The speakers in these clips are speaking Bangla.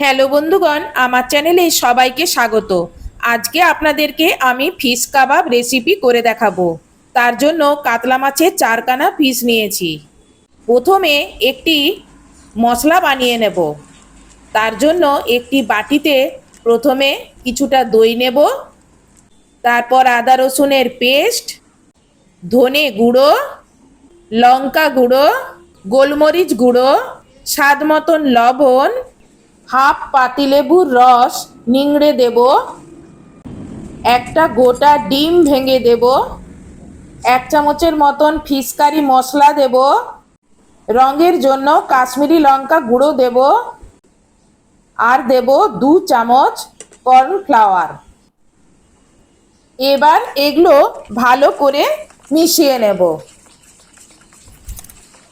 হ্যালো বন্ধুগণ, আমার চ্যানেলে সবাইকে স্বাগত। আজকে আপনাদেরকে আমি ফিশ কাবাব রেসিপি করে দেখাবো। তার জন্য কাতলা মাছের চারখানা পিস নিয়েছি। প্রথমে একটি মশলা বানিয়ে নেব। তার জন্য একটি বাটিতে প্রথমে কিছুটা দই নেব। তারপর আদা রসুনের পেস্ট, ধনে গুঁড়ো, লঙ্কা গুঁড়ো, গোলমরিচ গুঁড়ো, স্বাদ মতন লবণ হাফ পাতিলেবুর রস নিংড়ে দেব। একটা গোটা ডিম ভেঙে দেব। এক চামচের মতন ফিসকারি মশলা দেব। রঙের জন্য কাশ্মীরি লঙ্কা গুঁড়ো দেব। আর দেব দু চামচ কর্নফ্লাওয়ার। এবার এগুলো ভালো করে মিশিয়ে নেব।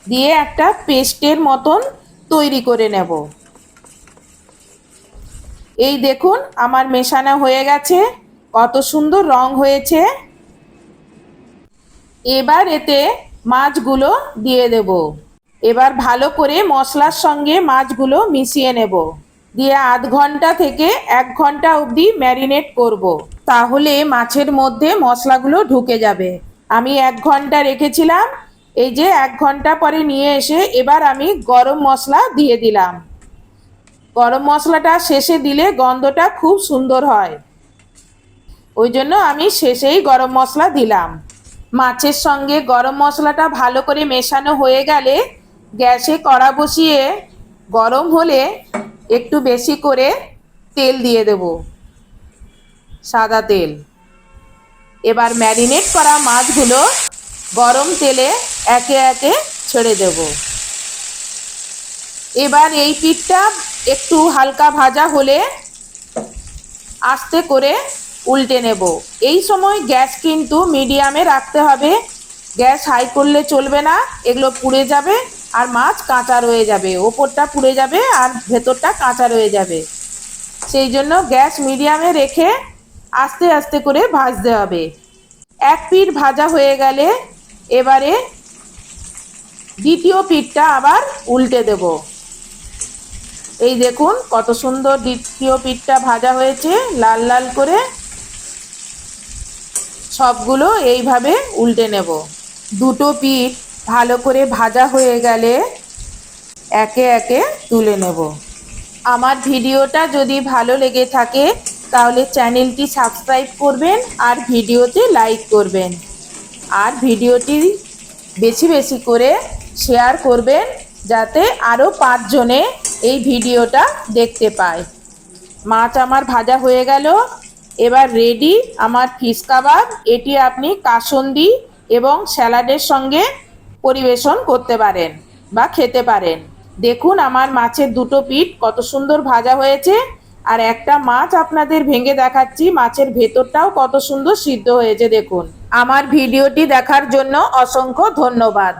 দিয়ে একটা পেস্টের মতন তৈরি করে নেব। এই দেখুন, আমার মেশানো হয়ে গেছে। কত সুন্দর রং হয়েছে। এবার এতে মাছগুলো দিয়ে দেব। এবার ভালো করে মশলার সঙ্গে মাছগুলো মিশিয়ে নেব। দিয়ে আধ ঘণ্টা থেকে এক ঘণ্টা অবধি ম্যারিনেট করব। তাহলে মাছের মধ্যে মশলাগুলো ঢুকে যাবে। আমি এক ঘণ্টা রেখেছিলাম। এই যে এক ঘণ্টা পরে নিয়ে এসে এবার আমি গরম মশলা দিয়ে দিলাম। গরম মশলাটা শেষে দিলে গন্ধটা খুব সুন্দর হয়। ওই জন্য আমি শেষেই গরম মশলা দিলাম। মাছের সঙ্গে গরম মশলাটা ভালো করে মেশানো হয়ে গেলে গ্যাসে কড়া বসিয়ে গরম হলে একটু বেশি করে তেল দিয়ে দেব। সাদা তেল। এবার ম্যারিনেট করা মাছগুলো গরম তেলে একে একে ছেড়ে দেব। এবার এই পিঠটা একটু হালকা ভাজা হলে আস্তে করে উল্টে নেব। এই সময় গ্যাস কিন্তু মিডিয়ামে রাখতে হবে। গ্যাস হাই করলে চলবে না, এগুলো পুড়ে যাবে আর মাছ কাঁচা রয়ে যাবে। ওপরটা পুড়ে যাবে আর ভেতরটা কাঁচা রয়ে যাবে। সেই জন্য গ্যাস মিডিয়ামে রেখে আস্তে আস্তে করে ভাজতে হবে। এক পিঠ ভাজা হয়ে গেলে এবারে দ্বিতীয় পিঠটা আবার উল্টে দেব। এই দেখুন কত সুন্দর দ্বিতীয় পিঠটা ভাজা হয়েছে, লাল লাল করে। সবগুলো এইভাবে উল্টে নেব। দুটো পিঠ ভালো করে ভাজা হয়ে গেলে একে একে তুলে নেব। আমার ভিডিওটা যদি ভালো লেগে থাকে, তাহলে চ্যানেলটি সাবস্ক্রাইব করবেন আর ভিডিওতে লাইক করবেন। আর ভিডিওটি বেশি বেশি করে শেয়ার করবেন, যাতে আরও পাঁচজনে এই ভিডিওটা দেখতে পায়। মাছ আমার ভাজা হয়ে গেল। এবার রেডি আমার ফিস কাবাব এটি আপনি কাসন্দি এবং স্যালাডের সঙ্গে পরিবেশন করতে পারেন বা খেতে পারেন। দেখুন আমার মাছের দুটো পিঠ কত সুন্দর ভাজা হয়েছে। আর একটা মাছ আপনাদের ভেঙে দেখাচ্ছি, মাছের ভেতরটাও কত সুন্দর সিদ্ধ হয়েছে, দেখুন। আমার ভিডিওটি দেখার জন্য অসংখ্য ধন্যবাদ।